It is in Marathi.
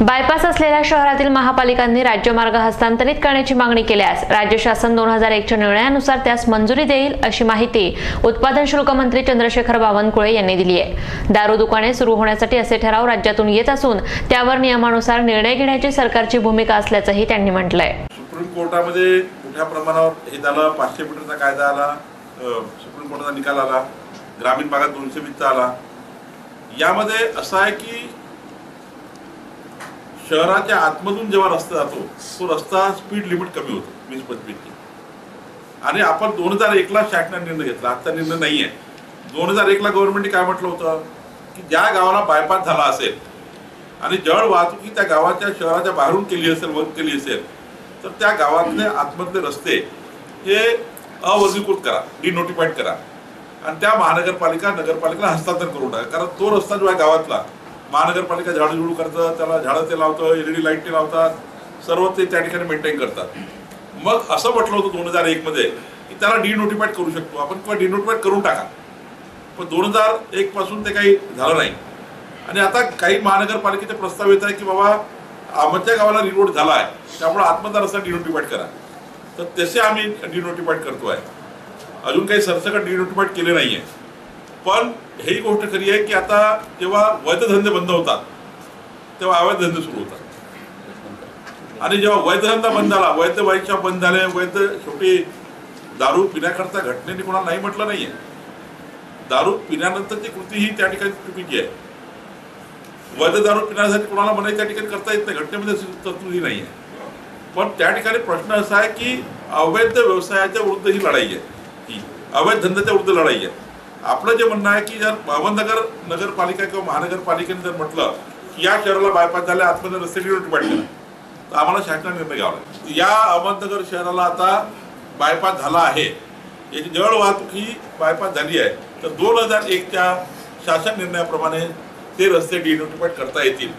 बायपास असलेल्या शहरातील महापालिकांनी राज्यमार्ग हस्तांतरित करण्याची मागणी केल्यास राज्य शासन दोन हजार एकच्या निर्णयानुसार त्यास मंजुरी देईल अशी माहिती उत्पादन शुल्क मंत्री चंद्रशेखर बावनकुळे यांनी दिली आहे. दारू दुकाने सुरू होण्यासाठी असे ठराव राज्यातून येत असून त्यावर नियमानुसार निर्णय घेण्याची सरकारची भूमिका असल्याचंही त्यांनी म्हटलंय. सुप्रीम कोर्टामध्ये मोठ्या प्रमाणावर हे झालं पाचशे मीटरचा कायदा आला सुप्रीम कोर्टाचा निकाल आला ग्रामीण भागात दोनशे वीसचा आला. यामध्ये असं आहे की शहराच्या आतमधून जेव्हा रस्ता जातो तो रस्ता स्पीड लिमिट कमी होतो वीस पंचवीसची आणि आपण दोन हजार एकला शासनाने निर्णय घेतला आजचा निर्णय नाही आहे दोन हजार एकला गव्हर्नमेंटने काय म्हटलं होतं? की ज्या गावाला बायपास झाला असेल आणि जळ वाहतुकी त्या गावाच्या शहराच्या बाहेरून केली असेल वर केली असेल तर त्या गावातले आतमधले रस्ते हे अवर्गीकृत करा डिनोटिफाईड करा. आणि त्या महानगरपालिका नगरपालिकेला हस्तांतर करून टाका कारण तो रस्ता जो आहे गावातला महानगरपालिका झाडझुडू करतं त्याला झाडं ते लावतं एलईडी लाइट ते लावतात सर्व ते त्या ठिकाणी मेंटेन करतात. मग असं म्हटलं होतं दोन हजार एकमध्ये की त्याला डिनोटिफाईड करू शकतो. आपण किंवा डिनोटिफाईड करून टाका. पण दोन हजार एक पासून ते काही झालं नाही. आणि आता काही महानगरपालिकेचे प्रस्ताव येत आहे की बाबा आमच्या गावाला रिनोट झाला आहे त्यामुळे आत्मदार रस्ता डिनोटिफाईड करा. तर तसे आम्ही डिनोटिफाईड करतो आहे अजून काही सरसकट डिनोटिफाईड केले नाही आहे पण ही गोष्ट खरी आहे की आता जेव्हा वैध धंदे बंद होतात तेव्हा अवैध धंदे सुरू होतात. आणि जेव्हा वैध धंदा बंद झाला वैध वाईच्या बंद झाले वैध शेवटी दारू पिण्याकरता घटनेने कोणाला नाही म्हटलं नाहीये. दारू पिण्यानंतरची कृती ही त्या ठिकाणी चुकीची आहे. वैध दारू पिण्यासाठी कोणाला मनाई त्या ठिकाणी करता येत नाही घटनेमध्ये तरतुदी नाही आहे पण त्या ठिकाणी प्रश्न असा आहे की अवैध व्यवसायाच्या विरुद्ध ही लढाई आहे. ही अवैध धंद्याच्या विरुद्ध लढाई आहे. आपलं जे म्हणणं आहे की जर अहमदनगर नगरपालिका किंवा महानगरपालिकेने जर म्हटलं की या शहराला बायपास झाले आतमध्ये रस्ते युनिट पाडले तर आम्हाला शासनाने निर्णय घ्यावा लागेल. या अहमदनगर शहराला आता बायपास झाला आहे. याची जळ वाहतूक ही बायपास झाली आहे. तर दोन हजार एकच्या शासन निर्णयाप्रमाणे ते रस्ते डिनोटिफाईड करता येतील.